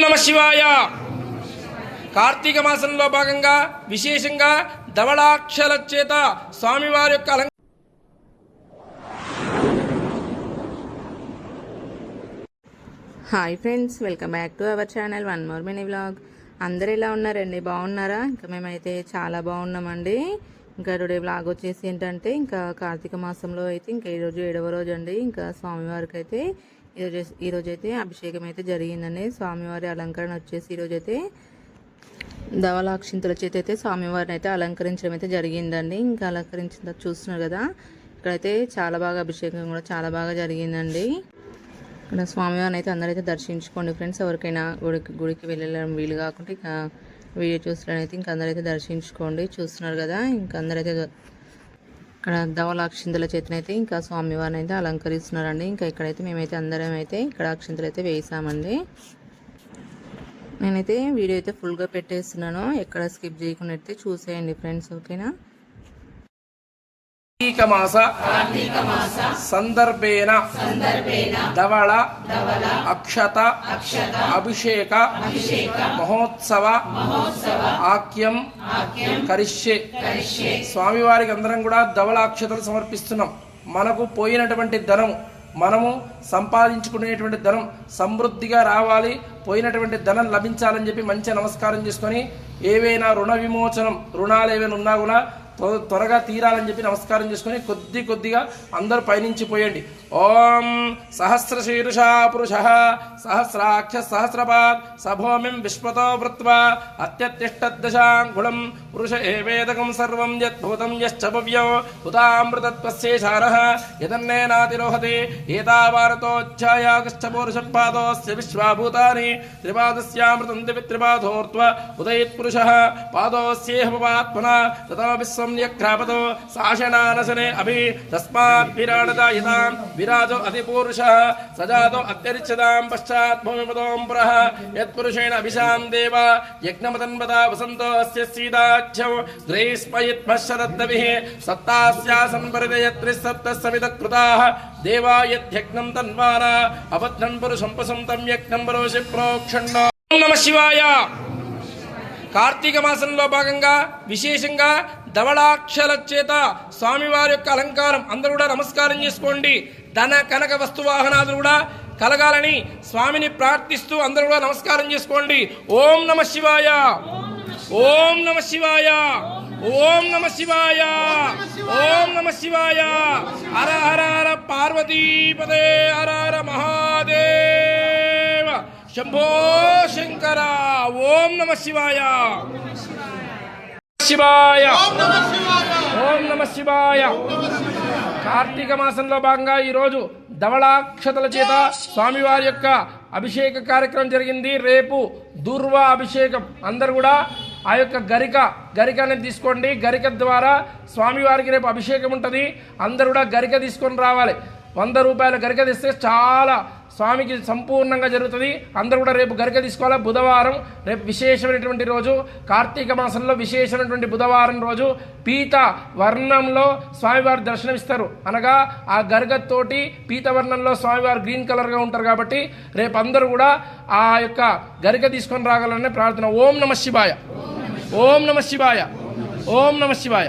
నమ శివాయ. కార్తీక మాసంలో భాగంగా విశేషంగా ధవళాక్షల చేత స్వామివారి యొక్క అలంకరణ hi friends welcome back to our channel one more mini vlog. అందరు ఎలా ఉన్నారండి? బాగున్నారా? ఇంకా మేమైతే చాలా బాగున్నామండి. ఇంకా టుడే వ్లాగ్ వచ్చేసి ఏంటంటే ఇంకా కార్తీక మాసంలో అయితే ఇంకా ఈరోజు ఏడవ రోజు అండి. ఇంకా స్వామివారికి అయితే ఈరోజు ఈరోజు అయితే అభిషేకం అయితే జరిగిందండి స్వామివారి అలంకరణ వచ్చేసి ఈరోజు అయితే ధవలాక్షింతుల చేత అయితే స్వామివారిని అయితే అలంకరించడం అయితే జరిగిందండి. ఇంకా అలంకరించిన చూస్తున్నారు కదా ఇక్కడైతే చాలా బాగా అభిషేకం కూడా చాలా బాగా జరిగిందండి. ఇక్కడ స్వామివారిని అయితే అందరైతే దర్శించుకోండి ఫ్రెండ్స్. ఎవరికైనా గుడికి గుడికి వెళ్ళడం వీలు కాకుండా ఇక వీడియో చూసినైతే ఇంకా అందరైతే దర్శించుకోండి. చూస్తున్నారు కదా ఇంకా అందరైతే ఇక్కడ ధవలాక్షింతల చేతనైతే ఇంకా స్వామివారిని అయితే అలంకరిస్తున్నారండి. ఇంకా ఇక్కడైతే మేమైతే అందరం అయితే ఇక్కడ అక్షింతలు అయితే వేసామండి. నేనైతే వీడియో అయితే ఫుల్గా పెట్టేస్తున్నాను. ఎక్కడ స్కిప్ చేయకుండా అయితే చూసేయండి ఫ్రెండ్స్ ఓకేనా మాస సందర్భేన ధవళ అక్షత అభిషేక మహోత్సవ ఆక్యం కరిష్యే. స్వామివారికి అందరం కూడా ధవళాక్షతలు సమర్పిస్తున్నాం. మనకు పోయినటువంటి ధనం మనము సంపాదించుకునేటువంటి ధనం సమృద్ధిగా రావాలి పోయినటువంటి ధనం లభించాలని చెప్పి మంచి నమస్కారం చేసుకొని ఏవైనా రుణ విమోచనం రుణాలు ఏవైనా ఉన్నా కూడా త్వరగా తీరాలని చెప్పి నమస్కారం చేసుకొని కొద్ది కొద్దిగా అందరూ పయనించి పోయండి. ఓం సహస్ర శీర్ష పురుష సహస్రాక్ష సహస్రపాద్ సభోమిం విశ్వతో వృత్వా అత్యత్తిష్టదశాంగుళం పురుష ఏవేదకం సర్వం యద్భూతం యశ్చ భవ్యం ఉదామృతత్వస్యేషారः యదన్నేనాతిరోహతి ఏతావారతోచ్ఛాయాగశ్చ పౌరుషపాదోస్య విశ్వాభూతాని త్రిపాదస్యామృతం దివి త్రిపాదోర్త్వ ఉదయత్పురుషः పాదోస్యేహమాత్మనా తతో విశ్వం सम्यक्रापतो शासनानशने अभि तस्मात् विराणदायितां विराजो अतिपूरुषः स जातो अत्यरिच्छतां पश्चात् भूमिपदों पुरः यत्पुरुषेण अभिशां देव यज्ञमतन्वता वसन्तो अस्य सीदाख्यौ द्रैस्मयित्मशरद्दभिः सत्तास्यासम्परिते यत्रिसप्तः समितकृताः देवा यद्यज्ञं तन्वाना अबद्धं पुरुषं पसन्तं यज्ञं परोषि प्रोक्षण्ण नमः शिवाय। కార్తీక మాసంలో భాగంగా విశేషంగా ధవళాక్షల చేత స్వామివారి యొక్క అలంకారం అందరూ కూడా నమస్కారం చేసుకోండి. ధన కనక వస్తు వాహనాలు కూడా కలగాలని స్వామిని ప్రార్థిస్తూ అందరూ కూడా నమస్కారం చేసుకోండి. ఓం నమ శివాయ. ఓం నమ శివాయ. ఓం నమ శివాయ. ఓం నమ శివాయ. హర హర హర పార్వతీపదే హర హర మహాదేవ. శంభో శంకర. ఓం నమ శివాయ. శివాయ. ఓం నమ శివాయ. కార్తీక మాసంలో భాగంగా ఈరోజు ధవళాక్షతల చేత స్వామివారి యొక్క అభిషేక కార్యక్రమం జరిగింది. రేపు దూర్వ అభిషేకం. అందరు కూడా ఆ యొక్క గరిక గరిక అనేది తీసుకోండి. గరిక ద్వారా స్వామివారికి రేపు అభిషేకం ఉంటుంది. అందరు కూడా గరిక తీసుకొని రావాలి. వంద రూపాయల గరిక తెస్తే చాలా స్వామికి సంపూర్ణంగా జరుగుతుంది. అందరూ కూడా రేపు గరిక తీసుకోవాలి? బుధవారం రేపు విశేషమైనటువంటి రోజు. కార్తీక మాసంలో విశేషమైనటువంటి బుధవారం రోజు పీత వర్ణంలో స్వామివారు దర్శనమిస్తారు. అనగా ఆ గరగతోటి పీత వర్ణంలో స్వామివారు గ్రీన్ కలర్గా ఉంటారు కాబట్టి రేపు అందరూ కూడా ఆ యొక్క గరిక తీసుకొని రాగలనే ప్రార్థన. ఓం నమ శివాయ. ఓం నమ శివాయ. ఓం నమ శివాయ.